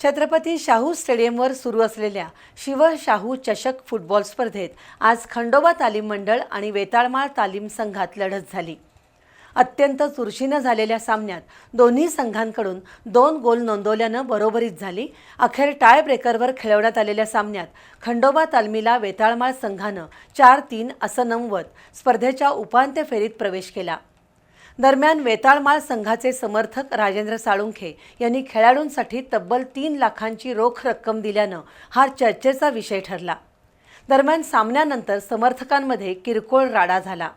छत्रपती शाहू स्टेडियमवर सुरू असलेल्या शिव शाहू चषक फुटबॉल स्पर्धेत आज खंडोबा तालीम मंडळ आणि वेताळमाळ तालीम संघात लढत झाली. अत्यंत चुरशीनं झालेल्या सामन्यात दोन्ही संघांकडून दोन गोल नोंदवल्यानं बरोबरीच झाली. अखेर टाय ब्रेकरवर खेळवण्यात आलेल्या सामन्यात खंडोबा तालमीला वेताळमाळ संघानं चार तीन असं नमवत स्पर्धेच्या उपांत्य फेरीत प्रवेश केला. दरम्यान वेताळमाळ संघाचे समर्थक राजेंद्र साळुंखे यांनी खेळाडूंसाठी तब्बल तीन लाखांची रोख रक्कम दिल्यानं हा चर्चेचा विषय ठरला. दरम्यान सामन्यानंतर समर्थकांमध्ये किरकोळ राडा झाला.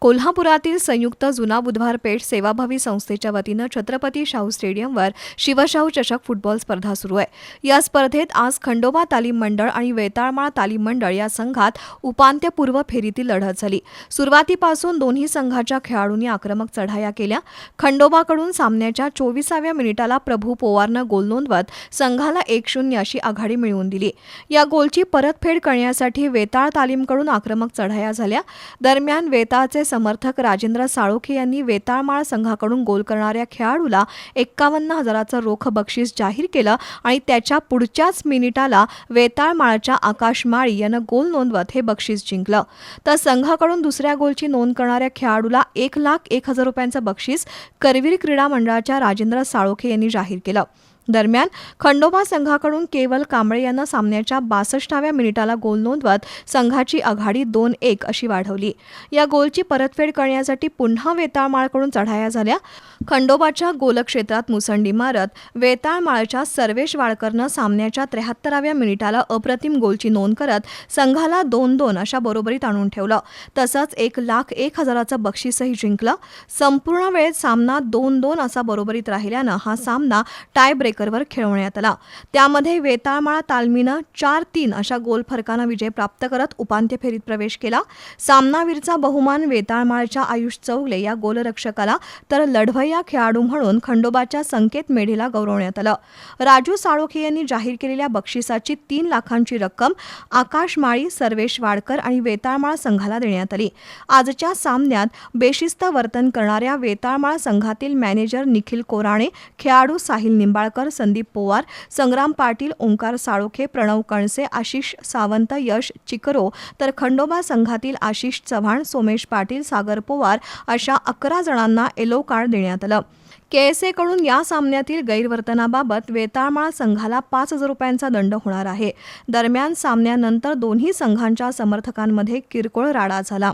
कोल्हापुरातील संयुक्त जुना बुधवार पेठ सेवाभावी संस्थेच्या वतीनं छत्रपती शाहू स्टेडियमवर शिवशाहू चषक फुटबॉल स्पर्धा सुरू आहे. या स्पर्धेत आज खंडोबा तालीम मंडळ आणि वेताळमाळ तालीम मंडळ या संघात उपांत्यपूर्व फेरीतील लढत झाली. सुरुवातीपासून दोन्ही संघाच्या खेळाडूंनी आक्रमक चढाया केल्या. खंडोबाकडून सामन्याच्या चोवीसाव्या मिनिटाला प्रभू पोवारनं गोल नोंदवत संघाला एक शून्य अशी आघाडी मिळवून दिली. या गोलची परतफेड करण्यासाठी वेताळ तालीमकडून आक्रमक चढाया झाल्या. दरम्यान वेताळचे समर्थक राजेंद्र साळोखे यांनी वेताळमाळ संघाकडून गोल करणाऱ्या खेळाडूला एक्कावन्न हजाराचं रोख बक्षीस जाहीर केलं आणि त्याच्या पुढच्याच मिनिटाला वेताळमाळच्या आकाश माळी यानं गोल नोंदवत हे बक्षीस जिंकलं. तर संघाकडून दुसऱ्या गोलची नोंद करणाऱ्या खेळाडूला एक लाख एक हजार रुपयांचं बक्षीस करवीर क्रीडा मंडळाच्या राजेंद्र साळोखे यांनी जाहीर केलं. दरम्यान खंडोबा संघाकडून केवल कांबळे यानं सामन्याच्या बासष्टाव्या मिनिटाला गोल नोंदवत संघाची आघाडी दोन एक अशी वाढवली. या गोलची परतफेड करण्यासाठी पुन्हा वेताळमाळकडून चढाया झाल्या. खंडोबाच्या गोलक्षेत्रात मुसंडी मारत वेताळमाळच्या सर्वेश वाळकरनं सामन्याच्या त्र्याहत्तराव्या मिनिटाला अप्रतिम गोलची नोंद करत संघाला दोन दोन अशा बरोबरीत आणून ठेवलं. तसंच एक लाख एक हजाराचं बक्षीसही जिंकलं. संपूर्ण वेळेत सामना दोन दोन असा बरोबरीत राहिल्यानं हा सामना टाय ब्रेक ब्रेकरवर खेळवण्यात आला. त्यामध्ये वेताळमाळा तालमीनं चार तीन अशा गोल फरकानं विजय प्राप्त करत उपांत्य फेरीत प्रवेश केला. सामनावीरचा बहुमान वेताळमाळच्या आयुष चौगले या गोलरक्षकाला तर लढवय्या खेळाडू म्हणून खंडोबाच्या संकेत मेढेला गौरवण्यात आलं. राजू साळोखे यांनी जाहीर केलेल्या बक्षिसाची तीन लाखांची रक्कम आकाश माळी सर्वेश वाडकर आणि वेताळमाळ संघाला देण्यात आली. आजच्या सामन्यात बेशिस्त वर्तन करणाऱ्या वेताळमाळ संघातील मॅनेजर निखिल कोराणे खेळाडू साहिल निंबाळकर निंबाळकर संदीप पोवार संग्राम पाटील ओंकार साळोखे प्रणव कणसे आशिष सावंत यश चिकरो तर खंडोबा संघातील आशिष चव्हाण सोमेश पाटील सागर पोवार अशा अकरा जणांना येलो कार्ड देण्यात आलं. केएसएकडून या सामन्यातील गैरवर्तनाबाबत वेताळमाळ संघाला पाच हजार रुपयांचा दंड होणार आहे. दरम्यान सामन्यानंतर दोन्ही संघांच्या समर्थकांमध्ये किरकोळ राडा झाला.